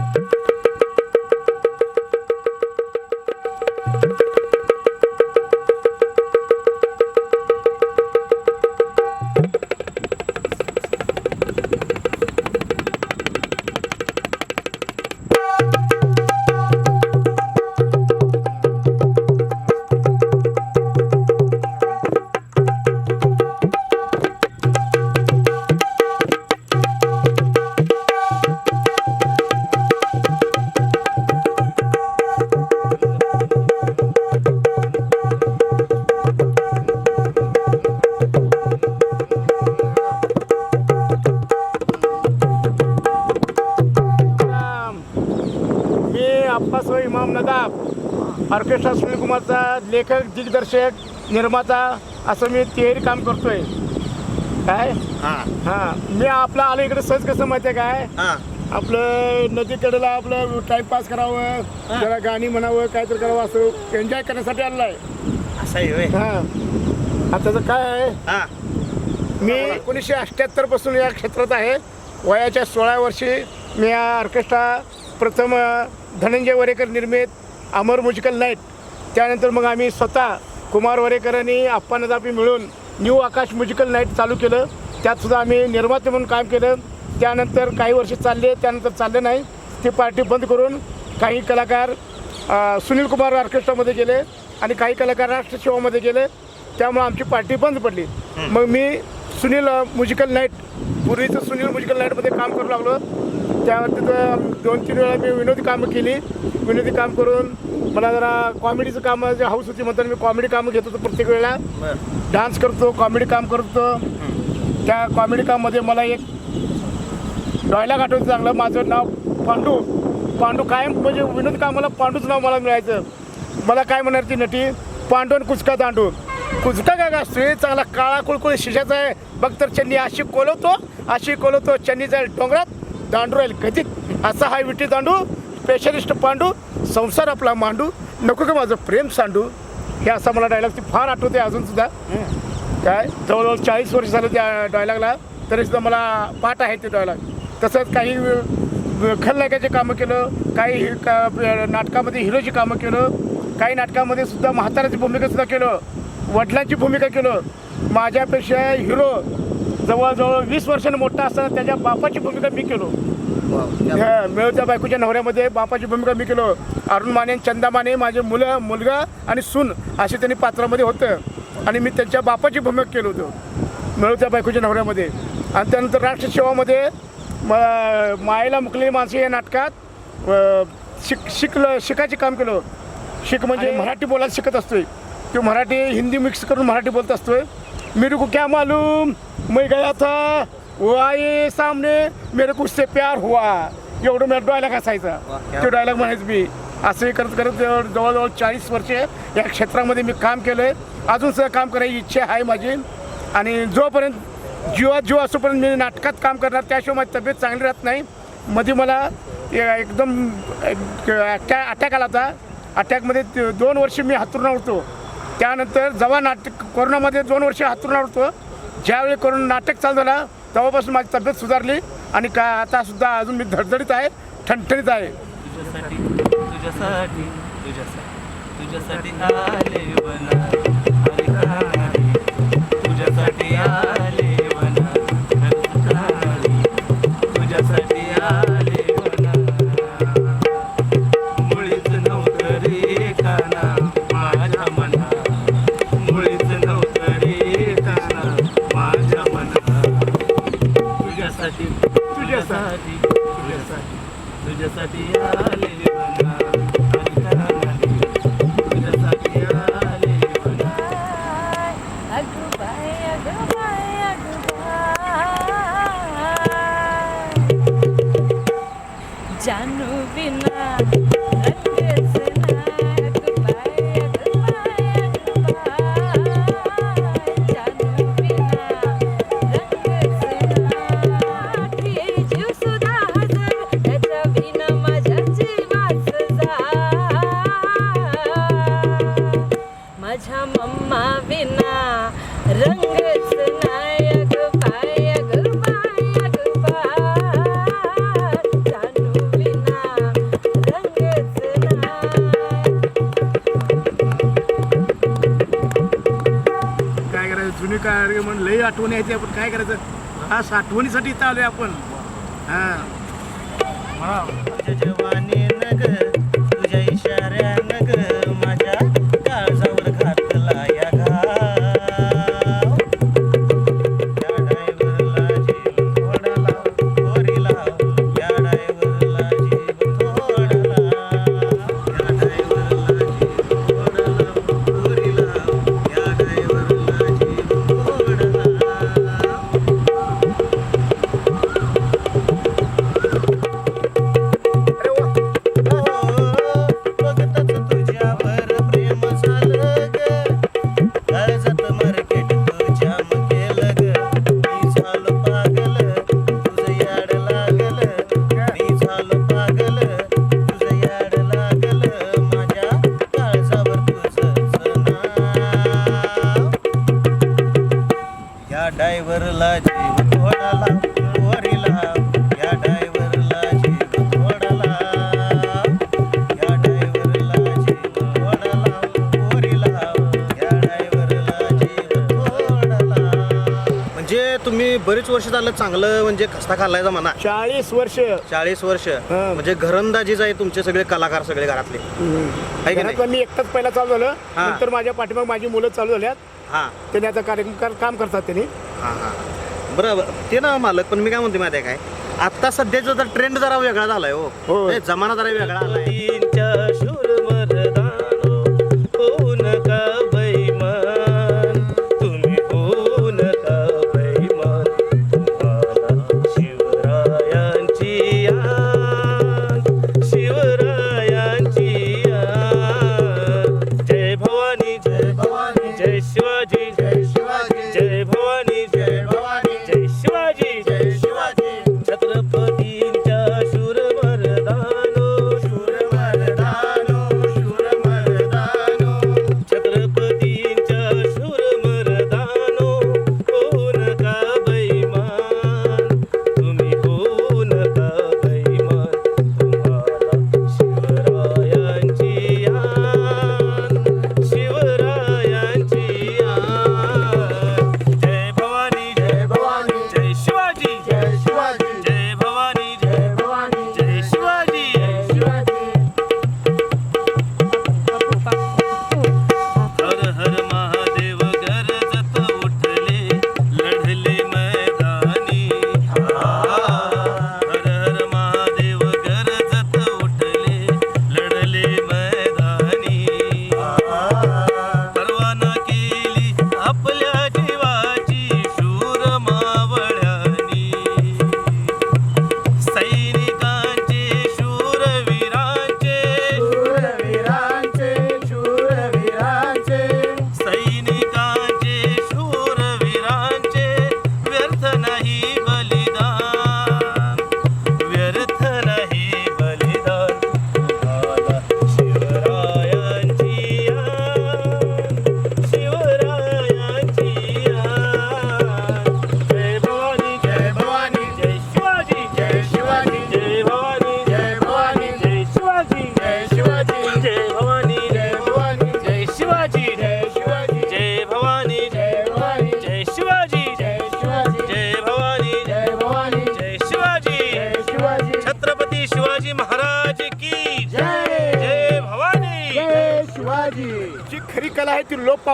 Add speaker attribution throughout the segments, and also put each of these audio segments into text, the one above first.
Speaker 1: मी लेखक दिग्दर्शक निर्माता असं मी तिहेरी काम करतोय. काय?
Speaker 2: हा.
Speaker 1: हां. मी आपला आलो इकडे सहज कसं माहिती आहे काय आपलं नदीकडेला आपलं टाइमपास करावं जरा गाणी म्हणावं काहीतरी करावं असं एन्जॉय करण्यासाठी आलेलं आहे
Speaker 2: असं आहे
Speaker 1: हां. आता त्याचं काय आहे?
Speaker 2: हा.
Speaker 1: मी एकोणीसशे अठ्ठ्याहत्तरपासून या क्षेत्रात आहे. वयाच्या सोळा वर्षी मी या ऑर्केस्ट्रा प्रथम धनंजय वरेकर निर्मित अमर म्युझिकल नाईट त्यानंतर मग आम्ही स्वतः कुमार वरेकर आणि अप्पा नदापी मिळून न्यू आकाश म्युझिकल नाईट चालू केलं. त्यात सुद्धा आम्ही निर्माते म्हणून काम केलं. त्यानंतर काही वर्ष चालले त्यानंतर चालले नाही. ती पार्टी बंद करून काही कलाकार सुनील कुमार ऑर्केस्ट्रामध्ये गेले आणि काही कलाकार राष्ट्रसेवामध्ये गेले. त्यामुळे आमची पार्टी बंद पडली. मग मी सुनील म्युझिकल नाईट पूर्वीचं सुनील म्युझिकल नाईटमध्ये काम करू लागलो. त्यावर तिथं दोन तीन वेळा मी विनोदी कामं केली. विनोदी काम करून मला जरा कॉमेडीचं काम जे हाऊस होती म्हणताना मी कॉमेडी कामं घेत होतो प्रत्येक वेळेला. डान्स करतो कॉमेडी काम करतो त्या कॉमेडी काममध्ये मला एक डॉयलॉग आठवतं चांगलं. माझं नाव पांडू. पांडू कायम म्हणजे विनोद कामाला पांडूच नाव मला मिळायचं. मला काय म्हणणार ती नटी? पांडू आणि कुचका दांडू. कुजता काय का असतोय चांगला काळा कुळकुळ शिशाचा आहे. बघ तर चन्नी अशी कोलवतो अशी कोलवतो चन्नी जाईल डोंगरात. दांडू राहील कधीत असा हा विटी दांडू स्पेशलिस्ट पांडू संसार आपला मांडू. नको का माझं प्रेम सांडू? हे असा मला डायलॉग ती फार आठवते अजून सुद्धा. काय? जवळजवळ चाळीस वर्ष झालं त्या डायलॉगला तरी सुद्धा मला पाठ आहे ते डायलॉग तसंच काही खलनायकाचे कामं केलं काही हि- का- नाटकामध्ये हिरोची कामं केलं काही नाटकामध्ये सुद्धा म्हाताऱ्याची भूमिका सुद्धा केलं. वडिलांची भूमिका केलं माझ्यापेक्षा हिरो जवळजवळ वीस वर्षांनी मोठा असताना त्याच्या बापाची भूमिका मी केलो. ह्या बायकोच्या नवऱ्यामध्ये बापाची भूमिका मी केलो. अरुण माने चंदा माने माझे मुलं मुलगा आणि सून असे त्यांनी पात्रामध्ये होतं. आणि मी त्यांच्या बापाची भूमिका केलं होतं. मिळवत्या बायकोच्या नवऱ्यामध्ये. आणि त्यानंतर राष्ट्रसेवामध्ये म मायेला मुकलेली माणसं या नाटकात शिक शिकलं शिकायचे काम केलं. शिक म्हणजे मराठी बोलायला शिकत असतोय. तो मराठी हिंदी मिक्स करून मराठी बोलत असतोय. मेरे को क्या मालूम मैं गया था वो आए सामने मेरे को उससे प्यार हुआ. एवढं मला डायलॉग असायचा. तो डायलॉग म्हणायचं मी असं करत करत जवळ- जवळजवळ चाळीस वर्षे या क्षेत्रामध्ये मी काम केलं आहे अजून सुद्धा काम करायची इच्छा आहे माझी. आणि जोपर्यंत जीवात जीव असूपर्यंत मी नाटकात काम करणार त्याशिवाय माझी तब्येत चांगली राहत नाही. मध्ये मला एकदम अटॅक अटॅक आला होता. अटॅकमध्ये दोन वर्ष मी हातरुणार होतो त्यानंतर जेव्हा नाटक कोरोनामध्ये दोन वर्ष हातरुणार होतो ज्यावेळी कोरोना नाटक चालू झाला तेव्हापासून माझी तब्येत सुधारली आणि का आता सुद्धा अजून मी धडधडीत आहे ठणठणीत आहे.
Speaker 3: तुझ्यासाठी तुझ्यासाठी तुझ्यासाठी तुझ्यासाठी आले
Speaker 1: घ्यायची आपण? काय करायचं? हा साठवणीसाठी इथं आहे आपण.
Speaker 3: तुम्ही बरीच वर्ष झालं चांगलं म्हणजे खस्ता खाल्लायचा म्हणा.
Speaker 1: चाळीस वर्ष.
Speaker 3: चाळीस वर्ष.
Speaker 1: हा.
Speaker 3: म्हणजे घरंदाजीच आहे तुमचे सगळे कलाकार सगळे घरातले. आहे की नाही?
Speaker 1: घरातलं मी एकटाच पहिला चालू झालं.
Speaker 3: हा.
Speaker 1: नंतर माझ्या पाठीमाग माझी मुलं चालू झाल्यात.
Speaker 3: हा.
Speaker 1: त्यांनी आता कार्यक्रम कर- काम करतात त्यांनी.
Speaker 3: हा हा बरं बरं. ते ना मालक पण मी काय म्हणते माहिती आहे काय? आता सध्याचा तर ट्रेंड जरा वेगळा झालाय हो.
Speaker 1: होय.
Speaker 3: हे जमाना जरा वेगळा आलाय.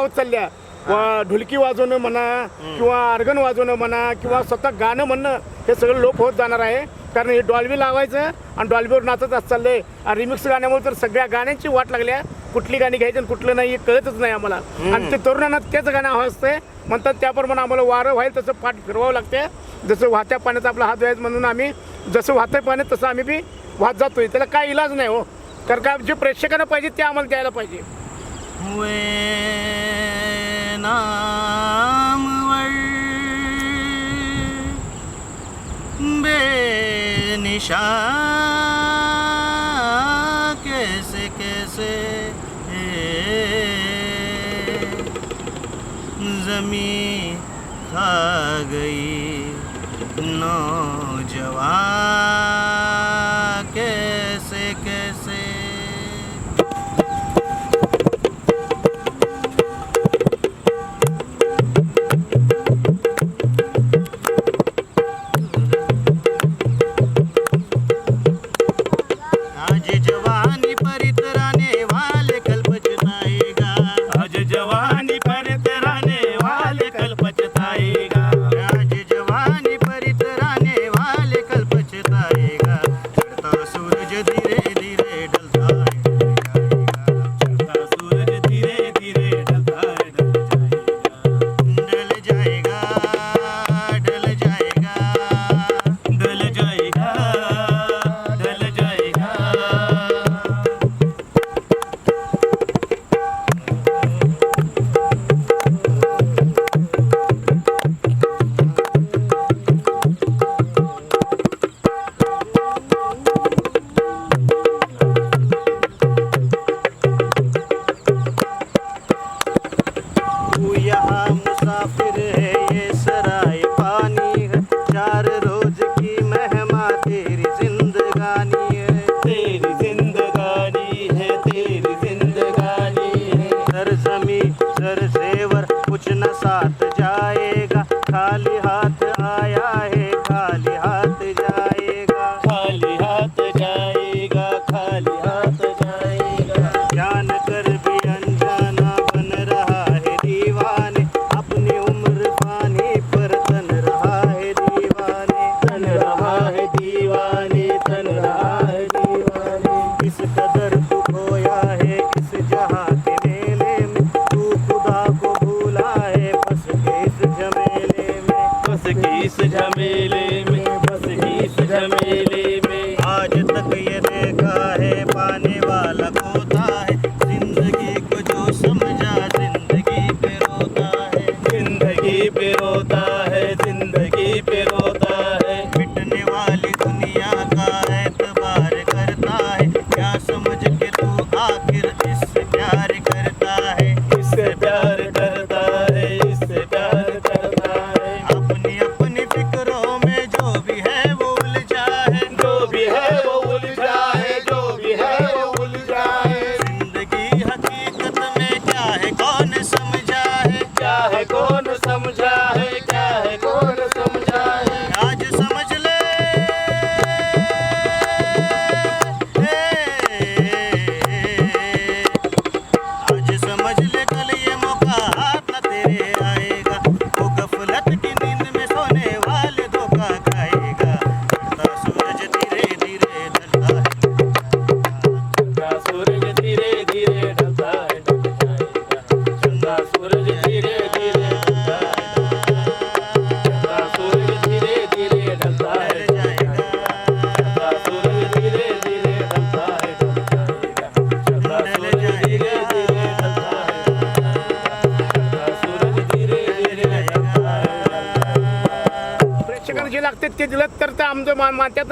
Speaker 1: आहे ती लोप पावत चालल्या ढोलकी वाजवणं म्हणा किंवा अर्गन वाजवणं म्हणा किंवा स्वतः गाणं म्हणणं हे सगळं लोप होत जाणार आहे. कारण हे डॉल्बी लावायचं आणि डॉल्बीवर नाचत चाललंय. आणि रिमिक्स गाण्यामुळे तर सगळ्या गाण्यांची वाट लागल्या. कुठली गाणी घ्यायची आणि कुठलं नाही हे कळतच नाही आम्हाला. आणि ते तरुणांना तेच गाणं हवं असतंय. म्हणतात त्याप्रमाणे आम्हाला वारं व्हायला तसं पाठ फिरवावं लागते जसं वाहत्या पाण्यात आपला हात व्हायचं म्हणून आम्ही जसं वाहत्या पाण्यात तसं आम्ही बी वाहत जातोय. त्याला काय इलाज नाही हो. कारण का जे प्रेक्षकांना पाहिजे ते आम्हाला द्यायला पाहिजे.
Speaker 3: नामवर बेनिशा कैसे कैसे जमी खा गई नौजवान।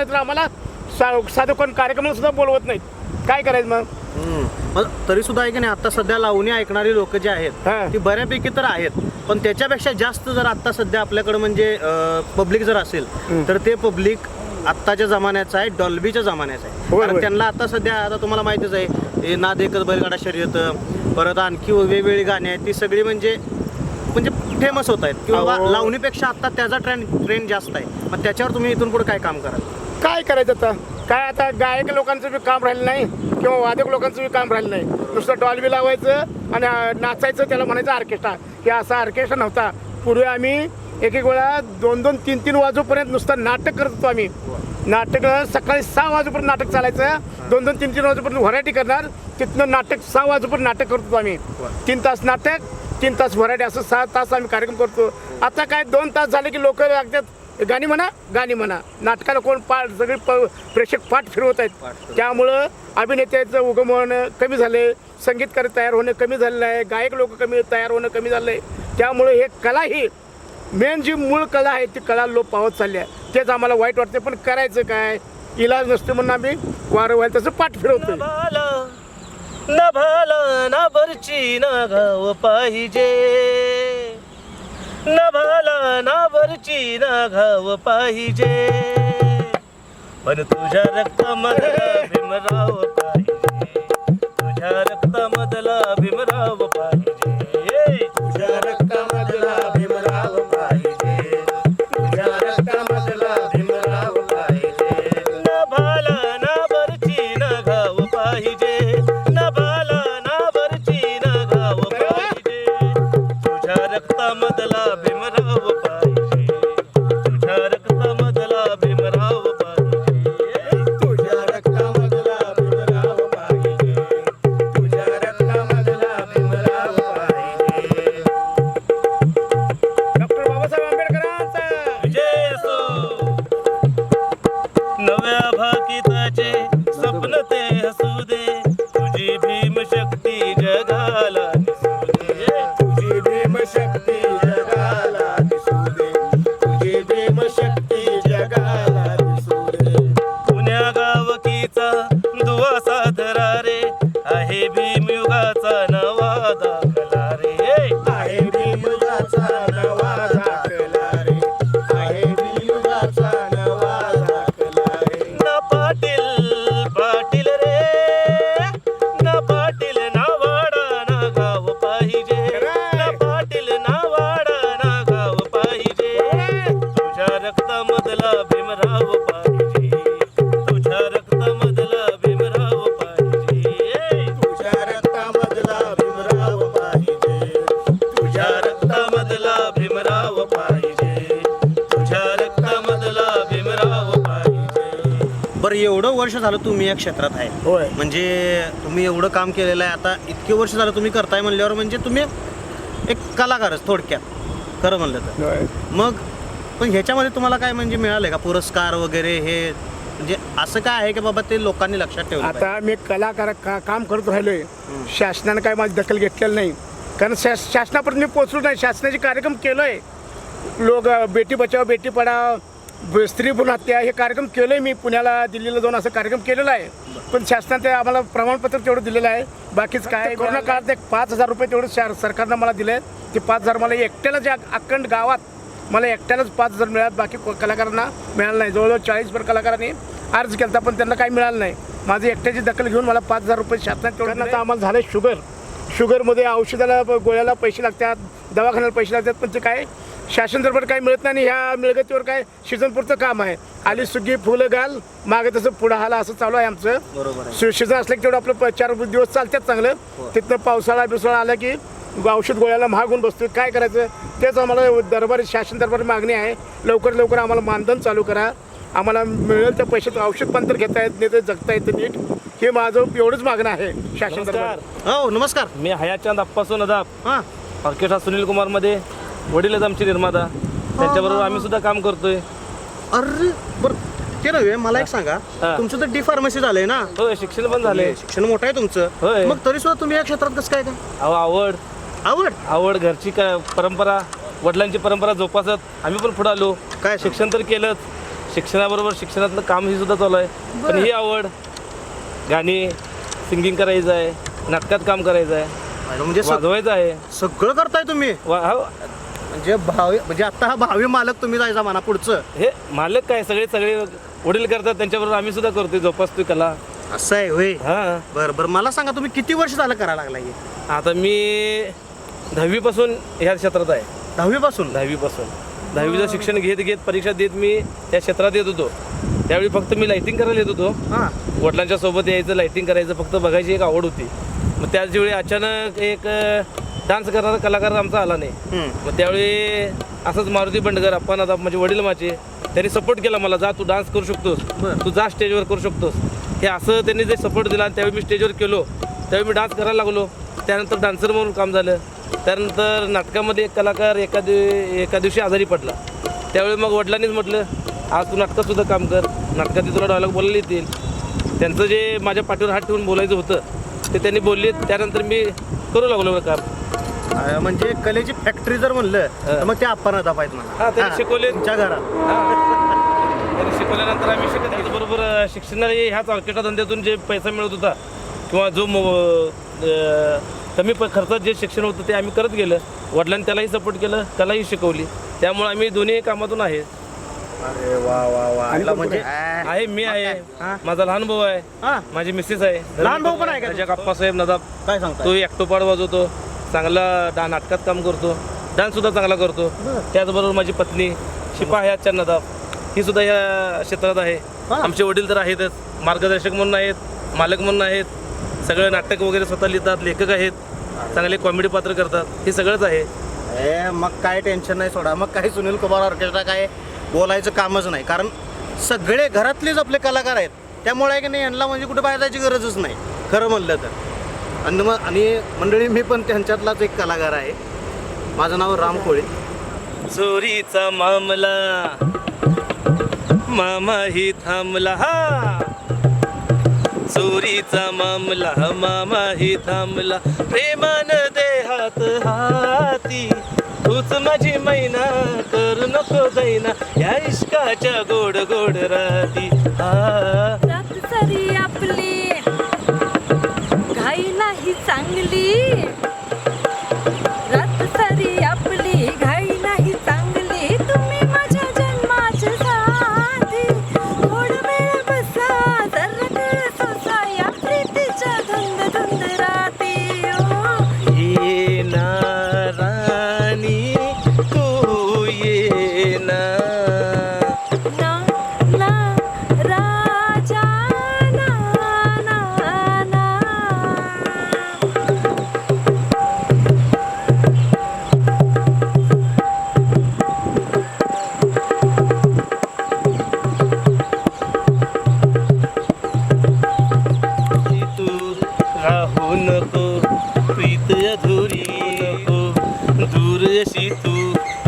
Speaker 1: नाही तर आम्हाला सा- साधं कोण कार्यक्रमाला सुद्धा बोलवत नाहीत. काय करायचं मग?
Speaker 2: तरी सुद्धा आहे की नाही आता सध्या लावणी ऐकणारी लोक जे आहेत
Speaker 1: हा.
Speaker 2: ती बऱ्यापैकी तर आहेत. पण त्याच्यापेक्षा जास्त जर आता सध्या आपल्याकडे म्हणजे पब्लिक जर असेल तर ते पब्लिक आत्ताच्या जमान्याचं आहे डॉल्बीच्या जमान्याचं आहे.
Speaker 1: होय,
Speaker 2: कारण
Speaker 1: होय.
Speaker 2: त्यांना आता सध्या आता तुम्हाला माहितीच आहे हे नाद एकच बैलगाडा शर्यत परत आणखी वेगवेगळी गाणी आहेत ती सगळी म्हणजे म्हणजे फेमस होत आहेत. किंवा
Speaker 1: अहो.
Speaker 2: लावणीपेक्षा आता त्याचा ट्रेंड ट्रेंड जास्त आहे. मग त्याच्यावर तुम्ही इथून पुढे काय काम कराल?
Speaker 1: काय करायचं आता? काय आता गायक लोकांचं बी काम राहिलं नाही किंवा वादक लोकांचं बी काम राहिलं नाही. नुसतं डॉलबी लावायचं आणि नाचायचं त्याला म्हणायचं ऑर्केस्ट्रा. हे असा ऑर्केस्ट्रा नव्हता. पूर्वी आम्ही एक एक वेळा दोन दोन तीन तीन वाजूपर्यंत नुसतं नाटक करत होतो आम्ही. नाटक सकाळी सहा वाजूपर्यंत नाटक चालायचं. दोन दोन तीन तीन वाजूपर्यंत व्हरायटी करणार. तिथनं नाटक सहा वाजूपर्यंत नाटक करत होतो आम्ही. तीन तास नाटक तीन तास व्हरायटी असं सहा तास आम्ही कार्यक्रम करतो. आता काय दोन तास झाले की लोक लागतात. गाणी म्हणा गाणी म्हणा. नाटकाला कोण पाठ सगळे प प्रेक्षक पाठ फिरवत आहेत. त्यामुळं अभिनेत्याचं उगमन कमी झाले संगीतकार तयार होणं कमी झालेलं आहे गायक लोक कमी तयार होणं कमी झालं आहे त्यामुळे हे कला ही मेन जी मूळ कला आहे ती कला लोप पावत चालली आहे. तेच आम्हाला वाईट वाटते पण करायचं काय? इलाज नसते म्हणून आम्ही वारं व्हायला तसं पाठ फिरवतो
Speaker 3: न भाला न बरची न घाव पाहिजे. न भाला ना बरची न घाव पाहिजे. पण तुझ्या रक्तामधला भीमराव पाहिजे. तुझ्या रक्तामधला भीमराव पाहिजे. तुझ्या रक्त रक्तामधला भीमराव पाहिजे. तुझ्या रक्तामधला भीमराव पाहिजे. तुझ्या रक्तामधला भीमराव पाहिजे. तुझ्या रक्तामधला भीमराव पाहिजे. तुझ्या रक्तामधला भीमराव पाहिजे.
Speaker 2: बरं एवढं वर्ष झालं तुम्ही या क्षेत्रात आहे.
Speaker 1: होय.
Speaker 2: म्हणजे तुम्ही एवढं काम केलेलं आहे आता इतके वर्ष झालं तुम्ही करताय म्हणल्यावर म्हणजे तुम्ही एक कलाकारच थोडक्यात. खरं म्हणलं तर. मग पण ह्याच्यामध्ये तुम्हाला काय म्हणजे मिळालंय का? पुरस्कार वगैरे हे म्हणजे असं काय आहे की बाबा ते लोकांनी लक्षात ठेवलं पाहिजे?
Speaker 1: आता मी कलाकार का काम करत राहिलोय. शासनानं काय माझी दखल घेतलेलं नाही. कारण शास शासनापर्यंत मी पोचलो नाही. शासनाचे कार्यक्रम केलोय. लोक बेटी बचाव बेटी पढाव ब- स्त्री भ्रूण हत्या हे कार्यक्रम केलोय मी. पुण्याला दिल्लीला जाऊन असं कार्यक्रम केलेला आहे. पण शासनाने ते आम्हाला प्रमाणपत्र तेवढं दिलेलं आहे. बाकीच काय कोरोना काळात एक पाच हजार रुपये तेवढं शा- सरकारनं मला दिले ते पाच हजार मला एकट्याला जे अखंड गावात मला एकट्यालाच पाच हजार मिळाले बाकी को- कलाकारांना मिळालं नाही. जवळजवळ चाळीसभर कलाकारांनी अर्ज केला पण त्यांना काही मिळालं नाही. माझी एकट्याची दखल घेऊन मला पाच हजार रुपये शासनात तेवढं आता आम्हाला झालं शुगर. शुगरमध्ये औषधाला गोळ्याला पैसे लागतात दवाखान्याला पैसे लागतात पण ते काय? शासन दरबार काही मिळत नाही आणि ह्या मिळगतीवर काय? सीझनपुरतं काम आहे. आली सुगी फुलं घाल मागे तसं पुढं हाला असं चालू आहे आमचं.
Speaker 2: बरोबर
Speaker 1: सीझन असलं की तेवढं आपलं प- चार दिवस चालतात चांगलं. तिथनं पावसाळा बिवसाळा आला की औषध गोळ्याला महाग होऊन बसतो काय करायचं? तेच आम्हाला दरबारी शासन दरबारी मागणी आहे. लवकर लवकर आम्हाला मानधन चालू करा. आम्हाला मिळेल त्या पैशात औषध पण तर घेता येत नाही तर जगता येतं नीट. हे माझं एवढंच मागणं आहे शासन दरबार.
Speaker 2: हो नमस्कार.
Speaker 3: मी हयाचंद अप्पासो नदाब
Speaker 2: हां.
Speaker 3: ऑर्केस्ट्रा सुनील कुमारमध्ये वडील आहेत आमचे निर्माता. त्यांच्याबरोबर आम्ही सुद्धा काम करतोय.
Speaker 2: अरे बरं. ते नव्हे मला एक सांगा.
Speaker 3: हा.
Speaker 2: तुमचं तर डी फार्मसी झालंय ना?
Speaker 3: होय शिक्षण पण झाले
Speaker 2: शिक्षण मोठं आहे तुमचं.
Speaker 3: होय.
Speaker 2: मग तरी सुद्धा तुम्ही या क्षेत्रात कसं काय काय?
Speaker 3: अहो आवड.
Speaker 2: आवड?
Speaker 3: आवड घरची का परंपरा वडिलांची परंपरा जोपासत आम्ही पण पुढे आलो.
Speaker 2: काय?
Speaker 3: शिक्षण तर केलंच. शिक्षणाबरोबर शिक्षणातलं काम ही सुद्धा चालू आहे. पण ही आवड गाणी सिंगिंग करायचं आहे नाटकात काम करायचं आहे
Speaker 2: म्हणजे सग-
Speaker 3: वाजवायचं आहे.
Speaker 2: सगळं करताय तुम्ही?
Speaker 3: वा हा.
Speaker 2: म्हणजे भावी म्हणजे आता हा भावी मालक तुम्ही जायचा म्हणा पुढचं.
Speaker 3: हे मालक काय? सगळे सगळे वडील करतात त्यांच्याबरोबर आम्ही सुद्धा करतोय जोपासतोय कला.
Speaker 2: असं आहे होय.
Speaker 3: हा.
Speaker 2: बरं बरं. मला सांगा तुम्ही किती वर्ष झालं करायला लागला हे?
Speaker 3: आता मी दहावीपासून ह्या क्षेत्रात आहे.
Speaker 2: दहावी पासून
Speaker 3: दहावीपासून दहावीचं शिक्षण घेत घेत परीक्षा देत मी त्या क्षेत्रात येत होतो. त्यावेळी फक्त मी लाइटिंग करायला येत होतो.
Speaker 2: हां.
Speaker 3: वडिलांच्या सोबत यायचं लाइटिंग करायचं फक्त बघायची एक आवड होती. मग त्याच वेळी अचानक एक डान्स करणारा कलाकार आमचा आला नाही. मग त्यावेळी असंच मारुती बंडकर आपण आता म्हणजे वडील माझे त्यांनी सपोर्ट केला मला जा तू डान्स करू शकतोस. तू जा स्टेजवर करू शकतोस. हे असं त्यांनी जे सपोर्ट दिला आणि त्यावेळी मी स्टेजवर केलो. त्यावेळी मी डान्स करायला लागलो. त्यानंतर डान्सर म्हणून काम झालं. त्यानंतर नाटकामध्ये एक कलाकार एका दिव एका दिवशी आजारी पडला. त्यावेळी मग वडिलांनीच म्हटलं आज तू नाटकात सुद्धा काम कर. नाटकात तुला डायलॉग बोलायला येतील. त्यांचं जे माझ्या पाठीवर हात ठेवून बोलायचं होतं ते त्यांनी बोलले. त्यानंतर मी करू लागलो काम.
Speaker 2: म्हणजे कलेची फॅक्टरी जर म्हणलं तर मग ते आपण दाबायत
Speaker 3: हा, त्यांनी शिकवले.
Speaker 2: तुमच्या घरात.
Speaker 3: त्यांनी शिकवल्यानंतर आम्ही शिकत त्याचबरोबर अं, शिक्षणाला ह्याच ऑर्केस्ट्रा धंद्यातून जे पैसा मिळत होता किंवा जो मो- अं, कमी प- खर्चात जे शिक्षण होतं ते आम्ही करत गेलं. वडिलांनी त्यालाही सपोर्ट केलं त्यालाही शिकवली. त्यामुळे आम्ही दोन्ही कामातून आहे.
Speaker 2: अरे वा वा वा. आईला म्हणजे
Speaker 3: आहे मी आहे.
Speaker 2: हा.
Speaker 3: माझा लहान भाऊ आहे.
Speaker 2: हा?
Speaker 3: माझी मिसेस आहे.
Speaker 2: लहान भाऊ पण आहे का
Speaker 3: राजा अप्पासाहेब नदाब.
Speaker 2: काय सांगता
Speaker 3: तो एकटोपाड वाजवतो. चांगला डा नाटकात काम करतो. डान्स सुद्धा चांगला करतो. त्याचबरोबर माझी पत्नी शिपा आहे आजच्या नदाब. ही सुद्धा या क्षेत्रात आहे.
Speaker 2: हा.
Speaker 3: आमचे वडील तर आहेतच. मार्गदर्शक म्हणून आहेत. मालक म्हणून आहेत. सगळं नाटक वगैरे स्वतः लिहितात लेखक आहेत चांगले कॉमेडी पात्र करतात हे सगळंच आहे.
Speaker 2: ए मग काय टेन्शन नाही सोडा. मग काही सुनील कुमार ऑर्केस्ट्रा काय बोलायचं कामच नाही. कारण सगळे घरातलेच आपले कलाकार आहेत. त्यामुळे की नाही यांना म्हणजे कुठे बाहेर जायची गरजच नाही. खरं म्हणलं तर. आणि मग आणि मंडळी मी पण त्यांच्यातलाच एक कलाकार आहे. माझं नाव राम कोळी.
Speaker 3: चोरीचा मामला मामा ही थांबला. हा! चोरीचा मामला मामाही थांबला. प्रेमान देहात हाती तूच माझी मैना करू नको दैना. या इश्काच्या गोड गोड राती. हा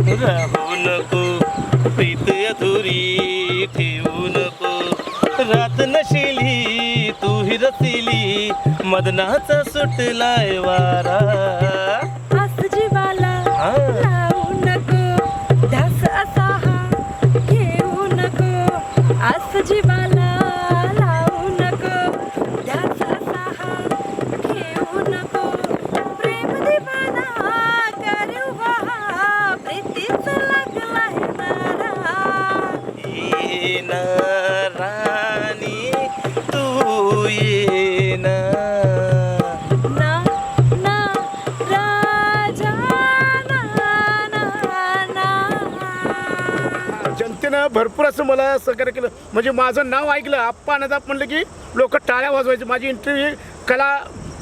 Speaker 3: राहू नको. प्रीत अधुरी ठेवू नको. रात नशिली तू हिरसिली मदनाचा सुटलाय वारा.
Speaker 4: आस जीवाला. लावू नको. ध्यास असा हा घेऊ नको. आस जीवाला
Speaker 1: भरपूर असं मला सहकार्य केलं. म्हणजे माझं नाव ऐकलं आप्पा नदाप म्हणलं की लोक टाळ्या वाजवायचे. माझी इंटरव्ह्यू कला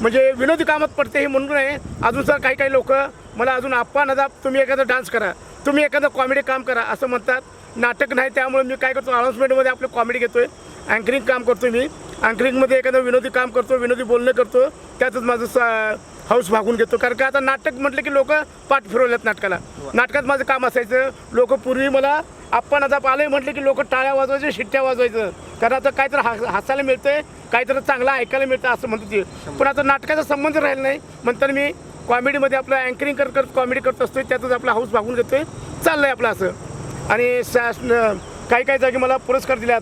Speaker 1: म्हणजे विनोदी कामात पडते हे म्हणून नाही अजून सर काही काही लोक मला अजून आप्पा नदाप तुम्ही एखादा डान्स करा. तुम्ही एखादं कॉमेडी काम करा असं म्हणतात. नाटक नाही त्यामुळे मी काय करतो अनाऊन्समेंटमध्ये आपलं कॉमेडी घेतो आहे अँकरिंग काम करतो मी. अँकरिंगमध्ये एखादं विनोदी काम करतो विनोदी बोलणं करतो. त्यातच माझं स हौस भागून घेतो. कारण का आता नाटक म्हटलं की लोक पाठ फिरवल्यात नाटकाला. नाटकात माझं काम असायचं. लोक पूर्वी मला आपण आता आलंय म्हटलं की लोक टाळ्या वाजवायचे शिट्ट्या वाजवायचं. कारण आता काहीतरी हा हसायला मिळतंय काहीतरी चांगलं ऐकायला मिळतं असं म्हणत ते पण आता नाटकाचा संबंध राहिला नाही. म्हणतात मी कॉमेडीमध्ये आपलं अँकरिंग करत करत कॉमेडी करत असतोय. त्यातच आपला हाऊस भागून घेतोय. चाललंय आपलं असं. आणि शासन काही काही जागी मला पुरस्कार दिल्यात.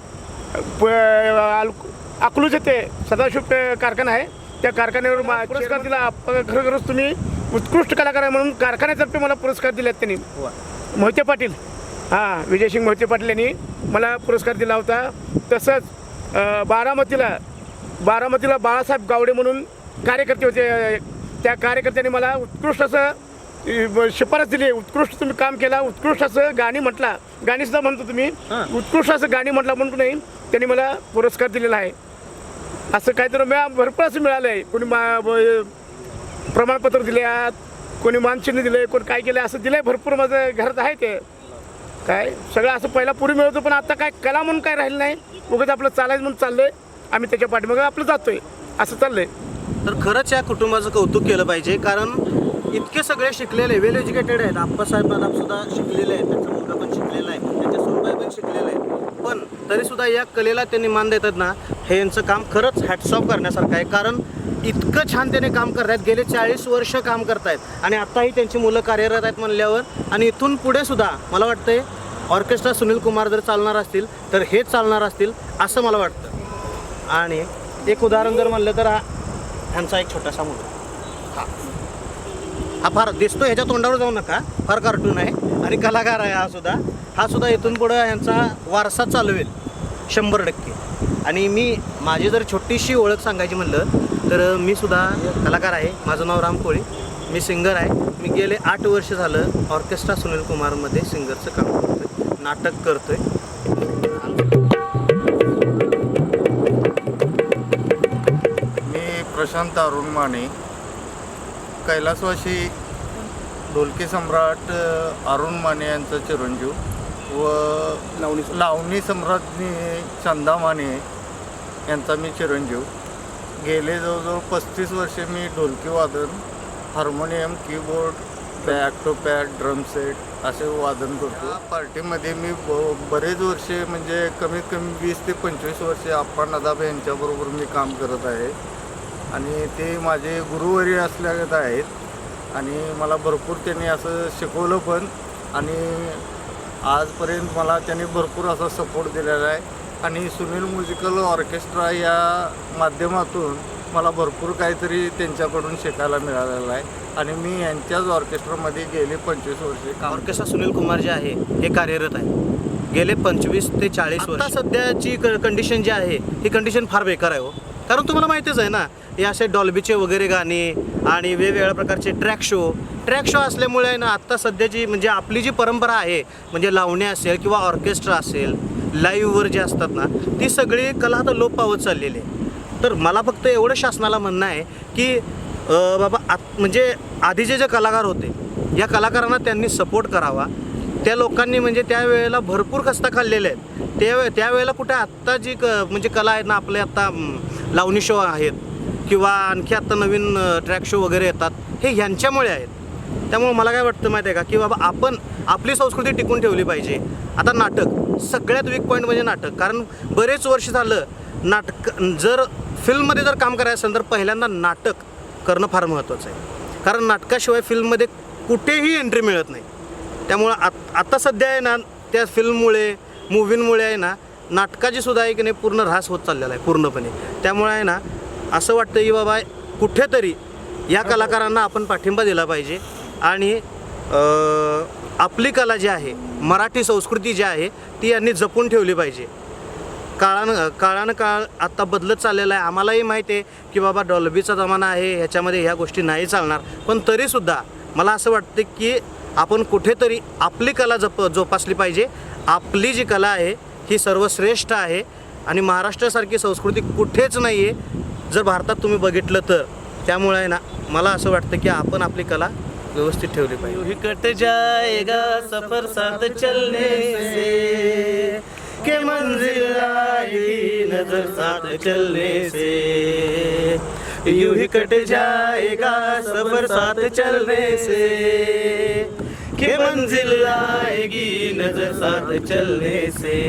Speaker 1: प- अकलूज येते सदाशिव कारखाना आहे. त्या कारखान्यावर पुरस्कार दिला. खरोखरच तुम्ही उत्कृष्ट कलाकार आहे म्हणून कारखान्यातर्फे मला पुरस्कार दिल्यात त्यांनी. मोहिते पाटील. हां विजयसिंग मोहिते पाटील यांनी मला पुरस्कार दिला होता. तसंच बारामतीला बारामतीला बाळासाहेब गावडे म्हणून कार्यकर्ते होते. त्या कार्यकर्त्यांनी मला उत्कृष्ट असं शिफारस दिली उत्कृष्ट तुम्ही काम केला. उत्कृष्ट असं गाणी म्हटला. गाणीसुद्धा म्हणतो तुम्ही. उत्कृष्ट असं गाणी म्हटला म्हणून नाही त्यांनी मला पुरस्कार दिलेला आहे. असं काहीतरी मिळा भरपूर असं मिळालं आहे कोणी मा प्रमाणपत्र दिले आहेत कोणी मानचिन्ह दिले कोणी काय केलं असं दिलं आहे भरपूर माझं घरात आहे ते. काय? सगळं असं पहिला पूर्वी मिळवतो पण आता काय कला म्हणून काय राहिलं नाही. उगाच आपलं चालायचं म्हणून चाललं आहे आम्ही त्याच्या पाठीमागं आपलं जातोय. असं चाललं आहे
Speaker 2: तर खरंच या कुटुंबाचं कौतुक केलं पाहिजे कारण इतके सगळे शिकलेले वेल एज्युकेटेड आहेत. आप्पासाहेब नादाब सुद्धा शिकलेले आहेत. त्यांचा मुलगा पण शिकलेला आहे. त्यांच्या सोनबाई पण शिकलेला आहेत. पण तरीसुद्धा या कलेला त्यांनी मान देतात ना हे यांचं काम खरंच हॅटसॉप करण्यासारखं आहे. कारण इतकं छान त्याने काम करतायत. गेले चाळीस वर्ष काम करतायत. आणि आत्ताही त्यांची मुलं कार्यरत आहेत म्हणल्यावर आणि इथून पुढे सुद्धा मला वाटतंय ऑर्केस्ट्रा सुनील कुमार जर चालणार असतील तर हे चालणार असतील असं मला वाटतं. आणि एक उदाहरण जर म्हणलं तर हा ह्यांचा एक छोटासा मुलगा. हा. हा फार दिसतो ह्याच्या तोंडावर जाऊ नका. फार कार्टून आहे. आणि कलाकार आहे हा सुद्धा. हा सुद्धा इथून पुढं यांचा वारसा चालवेल शंभर टक्के. आणि मी माझी जर छोटीशी ओळख सांगायची म्हणलं तर मी सुद्धा कलाकार आहे. माझं नाव राम कोळी. मी सिंगर आहे. मी गेले आठ वर्ष झालं ऑर्केस्ट्रा सुनील कुमारमध्ये सिंगरचं काम करतोय. नाटक करतोय.
Speaker 5: मी प्रशांत अरुण माने कैलासवासी ढोलकी सम्राट अरुण माने यांचा चिरंजीव व लावणी लावणी सम्राज्ञी चंदा माने यांचा मी चिरंजीव. गेले जवळजवळ पस्तीस वर्षे मी ढोलकी वादन harmonium keyboard back pad drum set असे वादन करतो. पार्टीमध्ये मी ब बरेच वर्षे म्हणजे कमीत कमी वीस ते पंचवीस वर्षे आप्पा नदाब यांच्याबरोबर मी काम करत आहे. आणि ते माझे गुरुवरी असल्यागत आहेत. आणि मला भरपूर त्यांनी असं शिकवलं पण. आणि आजपर्यंत मला त्यांनी भरपूर असा सपोर्ट दिलेला आहे. आणि सुनील म्युझिकल ऑर्केस्ट्रा या माध्यमातून मला भरपूर काहीतरी त्यांच्याकडून शिकायला मिळालेलं आहे. आणि मी यांच्याच ऑर्केस्ट्रामध्ये गेले पंचवीस वर्षे काम
Speaker 2: ऑर्केस्ट्रा सुनील कुमार जे आहे हे कार्यरत आहे. गेले पंचवीस ते चाळीस वर्ष. सध्याची कंडिशन जी आहे ही कंडिशन फार बेकार आहे हो. कारण तुम्हाला माहितीच आहे ना हे असे डॉल्बीचे वगैरे गाणे आणि वेगवेगळ्या प्रकारचे ट्रॅक शो ट्रॅक शो असल्यामुळे ना आत्ता सध्याची म्हणजे आपली जी परंपरा आहे म्हणजे लावणी असेल किंवा ऑर्केस्ट्रा असेल लाईव्हवर जे असतात ना ती सगळी कला आता लोप पावत चाललेली आहे. तर मला फक्त एवढं शासनाला म्हणणं आहे की बाबा आत म्हणजे आधीचे जे कलाकार होते या कलाकारांना त्यांनी सपोर्ट करावा. त्या लोकांनी म्हणजे त्यावेळेला भरपूर कष्ट खाल्लेले आहेत. त्या त्यावेळेला कुठे आत्ता जी क म्हणजे कला आहेत ना आपले आत्ता लावणी शो आहेत किंवा आणखी आत्ता नवीन ट्रॅक शो वगैरे येतात हे ह्यांच्यामुळे आहेत. त्यामुळे मला काय वाटतं माहिती आहे का की बाबा आपण आपली संस्कृती टिकून ठेवली पाहिजे. आता नाटक सगळ्यात वीक पॉईंट म्हणजे नाटक. कारण बरेच वर्ष झालं नाटक जर फिल्ममध्ये जर काम करायचं असेल तर पहिल्यांदा नाटक करणं फार महत्त्वाचं आहे. कारण नाटकाशिवाय फिल्ममध्ये कुठेही एंट्री मिळत नाही. त्यामुळं आत आत्ता सध्या आहे ना त्या फिल्ममुळे मूवींमुळे आहे ना नाटकाची सुद्धा एक नाही पूर्ण ऱ्हास होत चाललेला आहे पूर्णपणे. त्यामुळे आहे ना असं वाटतं की बाबा कुठेतरी या कलाकारांना आपण पाठिंबा दिला पाहिजे. आणि आपली कला जी आहे मराठी संस्कृती जी आहे ती यांनी जपून ठेवली पाहिजे. काळानं काळानं काळ आत्ता बदलत चाललेला आहे. आम्हालाही माहिती आहे की बाबा डॉल्बीचा जमाना आहे ह्याच्यामध्ये ह्या गोष्टी नाही चालणार. पण तरीसुद्धा मला असं वाटतं की आपण कुठेतरी आपली कला जप जोपासली पाहिजे. आपली जी कला आहे ही सर्वश्रेष्ठ आहे. आणि महाराष्ट्रासारखी संस्कृती कुठेच नाही आहे जर भारतात तुम्ही बघितलं तर. त्यामुळे आहे ना मला असं वाटतं की आपण आपली कला व्यवस्थित ठेवली पाहिजे.
Speaker 3: कट जाएगा सफर साथ चलने से। के मंजिल आएगी नजर साथ चलने से। यूं ही कट जाएगा सफर साथ चलने से। के मंजिल आएगी नज़र साथ चलने से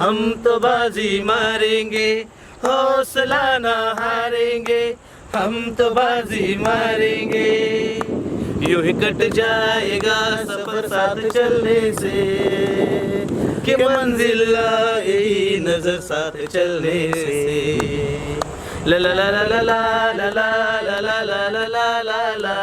Speaker 3: हम तो बाजी मारेंगे हौसला ना हारेंगे हम तो बाजी मारेंगे यूँ ही कट जाएगा सफ़र साथ चलने से कि मंजिल आएगी नजर साथ चलने से ला ला ला ला ला ला ला ला ला ला ला ला ला